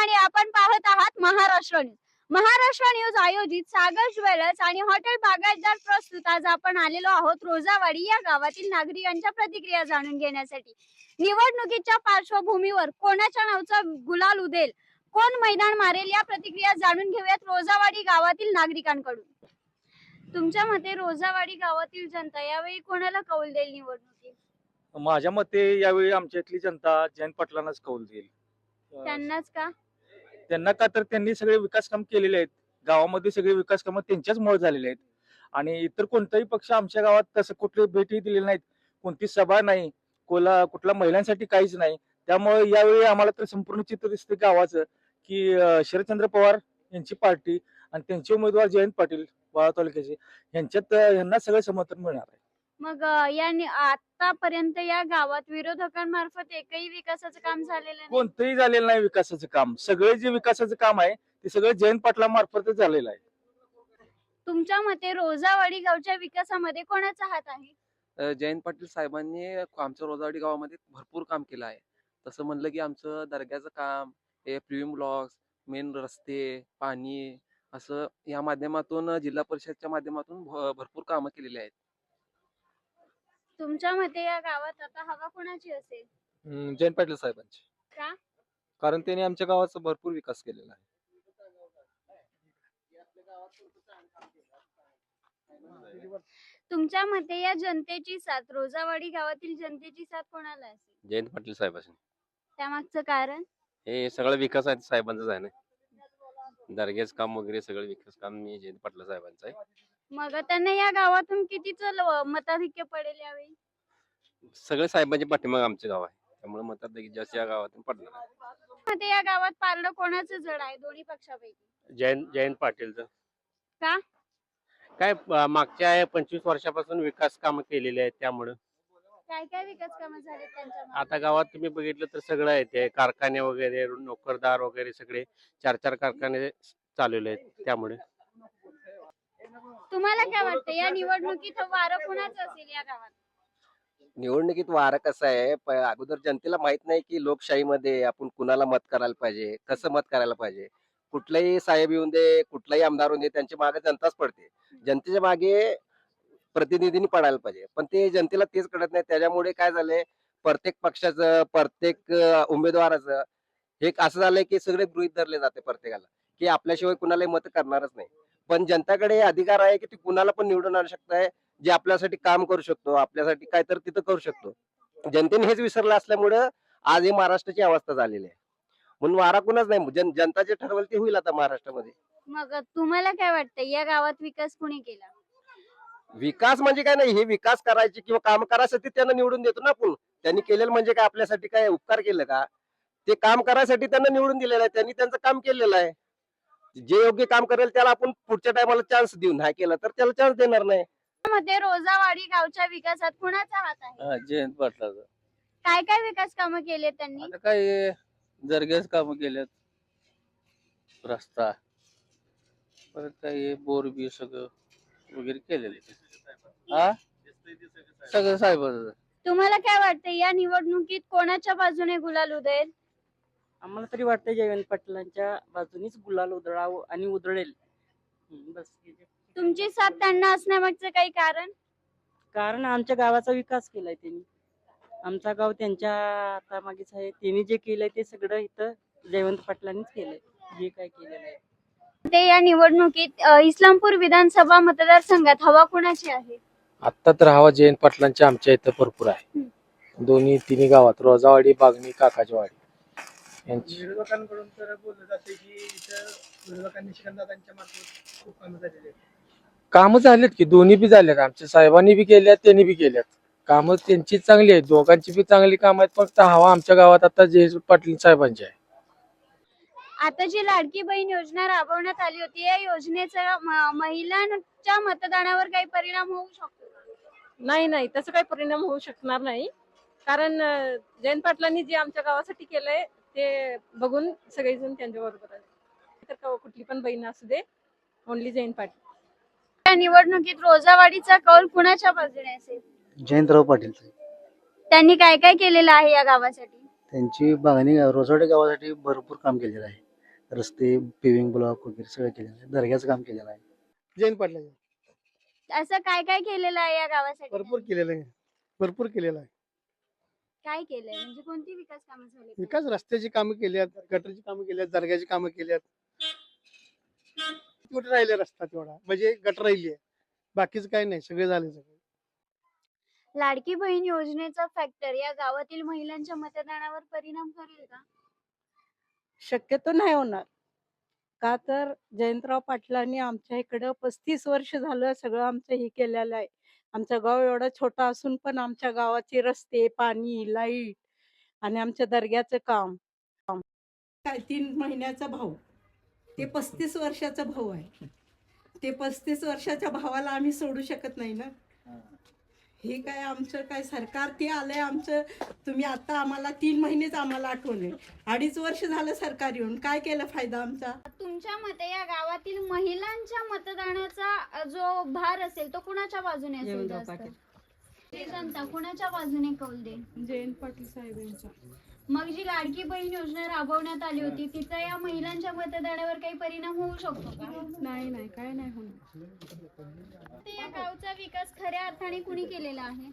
आणि आपण पाहत आहात महाराष्ट्र न्यूज. महाराष्ट्र न्यूज आयोजित सागर ज्वेलर्स आणि हॉटेल बागायतदार प्रस्तुत आज आपण आलेलो आहोत रोजावाडी या गावातील नागरिकांच्या प्रतिक्रिया जाणून घेण्यासाठी. निवडणुकीच्या पार्श्वभूमीवर कोणाच्या नावचा गुलाल उदेल? कोण मैदान मारेल या प्रतिक्रिया जाणून घेऊयात रोजावाडी गावातील नागरिकांकडून. तुमच्या मते रोजावाडी गावातील जनता यावेळी कोणाला कौल देईल निवडणुकीत? माझ्या मते यावेळी आमच्या इथली जनता जयंत पाटलांनाच कौल देईल. त्यांनाच का? त्यांना का तर त्यांनी सगळे विकास काम केलेले आहेत. गावामध्ये सगळे विकास कामं त्यांच्याच मुळे झालेले आहेत. आणि इतर कोणताही पक्ष आमच्या गावात तसं कुठले भेटी दिलेले नाहीत. कोणती सभा नाही कोला कुठल्या महिलांसाठी काहीच नाही. त्यामुळे यावेळी आम्हाला तर संपूर्ण चित्र दिसते गावाचं की शरदचंद्र पवार यांची पार्टी आणि त्यांचे उमेदवार जयंत पाटील बाळा तालुक्याचे यांच्यात यांना सगळं समर्थन मिळणार आहे. मग या आतापर्यंत या गावात विरोधकांमार्फत एकही विकासाचं काम झालेलं नाही. कोणतंही झालेलं नाही विकासाचं काम. सगळे जे विकासाचं काम आहे ते सगळं जयंत पाटलामार्फतच झालेलं आहे. तुमच्या मते रोजावाडी गावच्या विकासामध्ये कोणाचा हात आहे? अ, जयंत पाटील साहेबांनी आमच्या रोजावाडी गावामध्ये भरपूर काम केलं आहे. तसं म्हणलं की आमचं दर्ग्याचं काम हे प्रीमियम ब्लॉक्स मेन रस्ते पाणी असं या माध्यमातून जिल्हा परिषदच्या माध्यमातून भ- भरपूर कामं केलेली आहेत. तुमच्या मते या गावात आता हवा कोणाची असेल? हम्म, जयंत पाटील साहेबांची. का? कारण त्यांनी आमच्या गावाचा भरपूर विकास केलेला आहे. तुमच्या मते या जनतेची साथ रोजावाडी गावातील जनतेची साथ कोणाला असेल? जयंत पाटील साहेबांनी त्यामागचं कारण? हे सगळं विकास आहे ते साहेबांचाच आहे ना. दर्ग्याचं काम वगैरे सगळं विकास काम मी जयंत पाटील साहेबांचं आहे. मग त्यांना या गावातून कितीच मताधिक्य पडेल यावेळी? सगळे साहेबांचे पाठीमाग आमचे गाव आहे. त्यामुळे मतात जास्त या गावातून पडणार आहे. या गावात पारडं कोणाचं जड आहे? दोन्ही पक्षापैकी. जयंत जयंत पाटीलचं. का? काय मागच्या पंचवीस वर्षापासून विकास कामं केलेली आहेत त्यामुळं. काय काय विकास कामं झाले त्यांच्या मागे? आता गावात तुम्ही बघितलं तर सगळं आहे ते. कारखाने वगैरे नोकरदार वगैरे सगळे चार चार कारखाने चालवले आहेत त्यामुळे. तुम्हाला काय वाटतं? या निवडणुकीत वारं कुणाचं असेल या गावात? निवडणुकीत वारं कसं आहे? प- अगोदर जनतेला माहीत नाही की लोकशाहीमध्ये आपण कुणाला मत करायला पाहिजे कसं मत करायला पाहिजे. कुठलाही साहेब येऊन दे कुठलाही आमदार येऊन दे त्यांच्या मागे जनताच पडते. जनतेच्या मागे प्रतिनिधींनी पडायला पाहिजे. पण ते जनतेला तेच कळत नाही. त्याच्यामुळे काय झालंय? प्रत्येक पक्षाचं प्रत्येक अं, उमेदवाराचं हे असं झालंय की सगळे गृहित धरले जाते प्रत्येकाला की आपल्याशिवाय कुणालाही मत करणारच नाही. पण जनताकडे अधिकार आहे की ती कुणाला पण निवडून आणू शकताय जे आपल्यासाठी काम करू शकतो आपल्यासाठी काय तर तिथं करू शकतो. जनतेने हेच विसरलं असल्यामुळं आज ही महाराष्ट्राची अवस्था झालेली आहे. म्हणून वारा कुणाच नाही जन जनता जे ठरवलं ते होईल आता महाराष्ट्रामध्ये. मग तुम्हाला काय वाटतं या गावात विकास कुणी केला? विकास म्हणजे काय नाही हे विकास करायची किंवा काम करायसाठी त्यांना निवडून देतो ना आपण. त्यांनी केलेलं म्हणजे काय आपल्यासाठी काय उपकार केलं का? ते काम करायसाठी त्यांना निवडून दिलेलं आहे त्यांनी त्यांचं काम केलेलं आहे. जे योग्य काम करेल त्याला आपण पुढच्या टायमाला चान्स देऊ नाही केलं तर त्याला चान्स देणार नाही. मध्ये रोजावाडी गावच्या विकासात कुणाचा हात आहे? जयंत पाटलाचं. काय काय विकास कामं केले त्यांनी? आता काय दर्ग्याच काम केल्यात रस्ता. परत काय बोर बी सगळं वगैरे केलेलं. हा? सगळं साहेबाचं. तुम्हाला काय वाटतं या निवडणुकीत कोणाच्या बाजूने गुलाल उदेल आम्हाला तरी वाटतं जयवंत पाटलांच्या बाजूनीच गुलाल उधळावं आणि उधळेल. हम्म, बस. तुमची साथ त्यांना असण्यामागचं काही कारण? कारण आमच्या गावाचा विकास केलाय त्यांनी. आमचा गाव त्यांच्या हातामागेच आहे. त्यांनी जे केलंय ते सगळं इथं जयवंत पाटलांनीच केलंय. जे काय केलेलं आहे. ते या निवडणुकीत अ, इस्लामपूर विधानसभा मतदारसंघात हवा कुणाची आहे? आता तर हवा जयंत पाटलांच्या आमच्या इथं भरपूर आहे. दोन्ही तिन्ही गावात रोजावाडी बागणी काकाजवाडी. यांची विरोधकांकडून तर बोललं जाते की इथं विरोधकांनी मार्फत खूप कामं झालेली आहेत. कामं झालेत की दोन्ही बी झालेत. आमच्या साहेबांनी बी केल्यात त्यांनी बी केल्यात. कामं त्यांची चांगली आहेत. दोघांची बी चांगली कामं आहेत. फक्त हवा आमच्या गावात आता जयंत पाटील साहेबांची आहे. आता जी लाडकी बहीण योजना राबवण्यात आली होती या योजनेचा म- महिलांच्या मतदानावर काही परिणाम होऊ शकतो नाही नाही. तसं काही परिणाम होऊ शकणार नाही. कारण अं, जयंत पाटलांनी जे आमच्या गावासाठी केलंय ते बघून सगळेजण त्यांच्या बरोबर तर क- कुठली पण बहीण असू दे ओनली जयंत पाटील. या निवडणुकीत रोजावाडीचा कौल कुणाच्या बाजूने असेल? जयंतराव पाटील त्यांनी काय काय केलेलं आहे या गावासाठी? त्यांची बागणी रोजवाडे गावासाठी भरपूर काम केलेलं आहे. रस्ते पेविंग ब्लॉक वगैरे सगळं केलेलं आहे. दर्ग्याचं काम केलेलं आहे. जयंत पाटलाचे असं काय काय केलेलं आहे या गावासाठी? भरपूर? केलेलं आहे. भरपूर केलेलं आहे. काय केलंय? म्हणजे कोणती विकास कामं झाली विकास रस्त्याची कामं केली आहेत गटरची कामं केली आहेत दर्ग्याची कामं केली आहेत कुठे राहिले रस्ता तेवढा? म्हणजे गटर राहिली आहे बाकीचं काही नाही सगळे झाले सगळे. लाडकी बहीण योजनेचा फॅक्टर या गावातील महिलांच्या मतदानावर परिणाम करेल का? शक्यतो नाही होणार. का तर जयंतराव पाटलांनी आमच्या इकडं पस्तीस वर्ष झालं सगळं आमचं हे केलेलं आहे. आमचं गाव एवढं छोटं असून पण आमच्या गावाचे रस्ते पाणी लाइट आणि आमच्या दर्ग्याचं काम. काय तीन महिन्याचा भाऊ. ते पस्तीस वर्षाचा भाऊ आहे. ते पस्तीस वर्षाच्या भावाला आम्ही सोडू शकत नाही ना. हे काय आमचं काय सरकार ते आलंय आमचं? तुम्ही आता आम्हाला तीन महिनेच आम्हाला आठवले. अडीच वर्ष झालं सरकार येऊन. काय केलं फायदा आमचा? तुमच्या मते या गावातील महिलांच्या मतदानाचा जो भार असेल तो कुणाच्या बाजूने असेल जास्त? जनता कुणाच्या बाजूने कौल दे? जयंत पाटील साहेबांचा मग जी लाडकी बहीण योजना राबवण्यात आली होती तिचा या महिलांच्या मतदानावर काही परिणाम होऊ शकतो का? नाही नाही काय नाही होणार. ते या गावचा विकास खऱ्या अर्थाने कुणी केलेला आहे?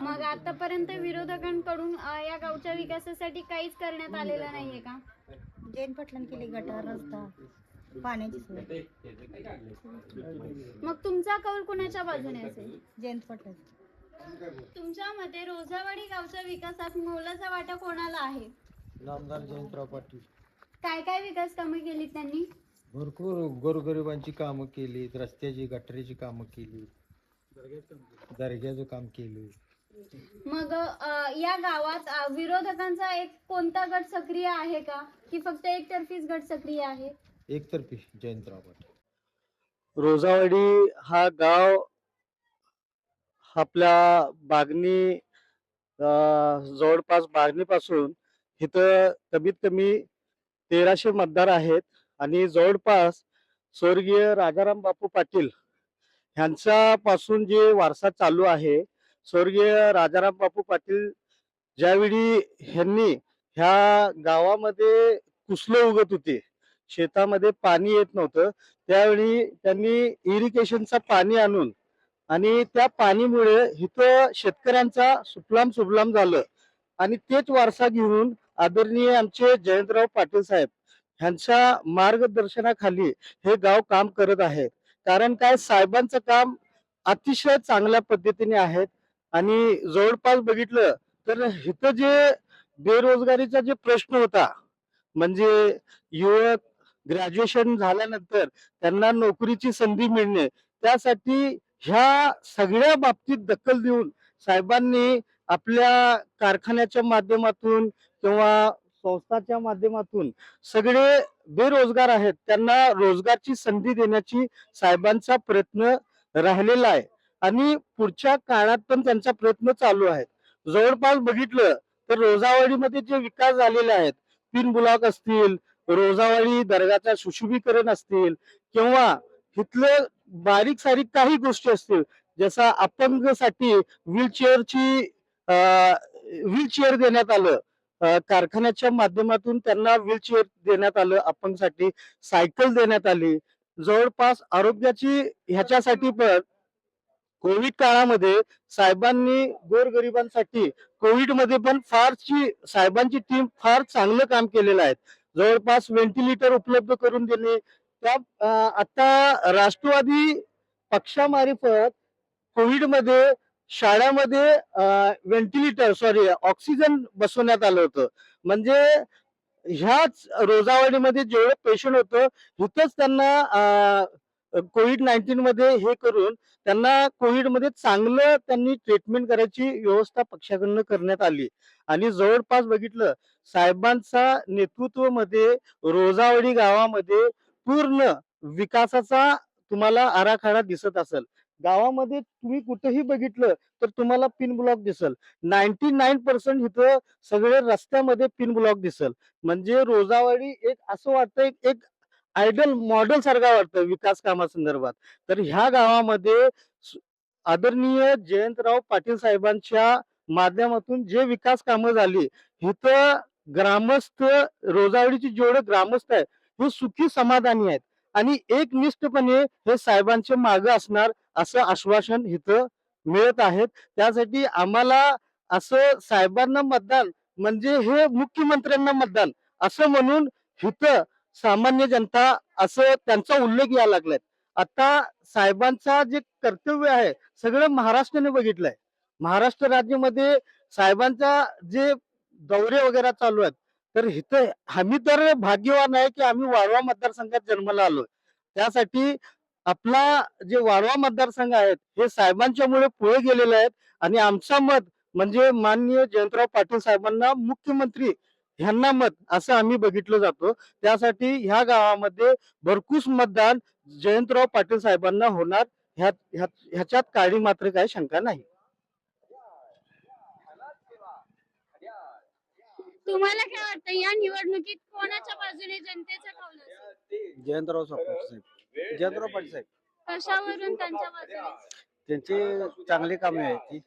मग आतापर्यंत विरोधकांकडून अ, या गावच्या विकासासाठी काहीच करण्यात आलेलं नाहीये का? जैन पाटलांनी केली गटार रस्ता पाण्याची सोय. मग तुमचा कौल कुणाच्या बाजूने असेल? जयंत पाटील तुमच्या मते रोजावाडी गावच्या विकासात मोलाचा वाटा कोणाला आहे? नामदार जयंतराव पाटील. काय काय विकास कामं केली त्यांनी? भरपूर गोरगरिबांची कामं केलीत रस्त्याची गटरीची कामं केली दर्ग्याचं काम केलं. मग अ, या गावात अ, विरोधकांचा एक कोणता गट सक्रिय आहे का? की फक्त एकतर्फीच गट सक्रिय आहे? एकतर्फी जयंतराव पाटील. रोजावाडी हा गाव आपल्या बागणी जवळपास बागणीपासून इथं कमीत कमी तेराशे मतदार आहेत आणि जवळपास स्वर्गीय राजाराम बापू पाटील ह्यांच्यापासून जे वारसा चालू आहे स्वर्गीय राजाराम बापू पाटील ज्यावेळी ह्यांनी ह्या गावामध्ये कुसलं उगत होते शेतामध्ये पाणी येत नव्हतं त्यावेळी त्यांनी इरिगेशनचा पाणी आणून आणि त्या पाणीमुळे इथं शेतकऱ्यांचा सुफलाम सुफलाम झालं. आणि तेच वारसा घेऊन आदरणीय आमचे जयंतराव पाटील साहेब ह्यांच्या मार्गदर्शनाखाली हे गाव काम करत आहे कारण काय साहेबांचं काम अतिशय चांगल्या पद्धतीने आहेत आणि जवळपास बघितलं तर इथं जे बेरोजगारीचा जे प्रश्न होता म्हणजे युवक ग्रॅज्युएशन झाल्यानंतर त्यांना नोकरीची संधी मिळणे त्यासाठी ह्या सगळ्या बाबतीत दखल देऊन साहेबांनी आपल्या कारखान्याच्या माध्यमातून किंवा संस्थाच्या माध्यमातून सगळे बेरोजगार आहेत त्यांना रोजगारची संधी देण्याची साहेबांचा प्रयत्न राहिलेला आहे. आणि पुढच्या काळात पण त्यांचा प्रयत्न चालू आहे. जवळपास बघितलं तर रोजावाडीमध्ये जे विकास झालेले आहेत तीन ब्लॉक असतील रोजावाडी दर्गाचा सुशोभीकरण असतील किंवा तिथलं बारीक सारीक काही गोष्टी असतील. जसा अपंगसाठी व्हीलचेअरची व्हीलचेअर देण्यात आलं. कारखान्याच्या माध्यमातून त्यांना व्हीलचेअर देण्यात आलं. अपंगसाठी सायकल देण्यात आली. जवळपास आरोग्याची ह्याच्यासाठी पण कोविड काळामध्ये साहेबांनी गोरगरिबांसाठी कोविडमध्ये पण फारची साहेबांची टीम फार चांगलं काम केलेलं आहे. जवळपास व्हेंटिलेटर उपलब्ध करून देणे त्या आता राष्ट्रवादी पक्षामार्फत कोविडमध्ये शाळामध्ये व्हेंटिलेटर सॉरी ऑक्सिजन बसवण्यात आलं होतं. म्हणजे ह्याच रोजावाडीमध्ये जेवढं पेशंट होतं तिथंच त्यांना कोविड नाईन्टीन मध्ये हे करून त्यांना कोविडमध्ये चांगलं त्यांनी ट्रीटमेंट करायची व्यवस्था पक्षाकडनं करण्यात आली. आणि जवळपास बघितलं साहेबांचा नेतृत्वमध्ये रोजावडी गावामध्ये पूर्ण विकासाचा तुम्हाला आराखडा दिसत असेल. गावामध्ये तुम्ही कुठेही बघितलं तर तुम्हाला पिन ब्लॉक दिसल. नाईन्टी नाईन पर्सेंट इथं सगळे रस्त्यामध्ये पिन ब्लॉक दिसल. म्हणजे रोजावाडी एक असं वाटतं एक- एक आयडल मॉडेल सारखा वाटतं विकास कामासंदर्भात. तर ह्या गावामध्ये आदरणीय जयंतराव पाटील साहेबांच्या माध्यमातून जे विकास कामं झाली इथं ग्रामस्थ रोजावडीची जेवढे ग्रामस्थ आहे हे सुखी समाधानी आहेत. आणि एकनिष्ठपणे हे साहेबांचे माग असणार असं आश्वासन इथं मिळत आहेत. त्यासाठी आम्हाला असं साहेबांना मतदान म्हणजे हे मुख्यमंत्र्यांना मतदान असं म्हणून इथं सामान्य जनता असं त्यांचा उल्लेख यायला लागलाय. आता साहेबांचा जे कर्तव्य आहे सगळं महाराष्ट्राने बघितलंय. महाराष्ट्र राज्यामध्ये साहेबांचा जे दौरे वगैरे चालू आहेत तर इथं आम्ही तर भाग्यवान आहे की आम्ही वाळवा मतदारसंघात जन्माला आलोय. त्यासाठी आपला जे वाळवा मतदारसंघ आहेत हे साहेबांच्यामुळे पुढे गेलेले आहेत आणि आमचा मत म्हणजे माननीय जयंतराव पाटील साहेबांना मुख्यमंत्री ह्यांना मत असं आम्ही बघितलं जातो. त्यासाठी ह्या गावामध्ये भरघोस मतदान जयंतराव पाटील साहेबांना होणार. ह्यात ह्यात- ह्याच्यात काळी मात्र काही शंका नाही. तुम्हाला काय वाटतं या निवडणुकीत कोणाच्या बाजूने जनतेचा कौल असेल? जयंतराव साहेब. जयंतराव पाटील साहेब. कशावरून त्यांच्या बाजूने? त्यांची चांगली कामे आहेत ती.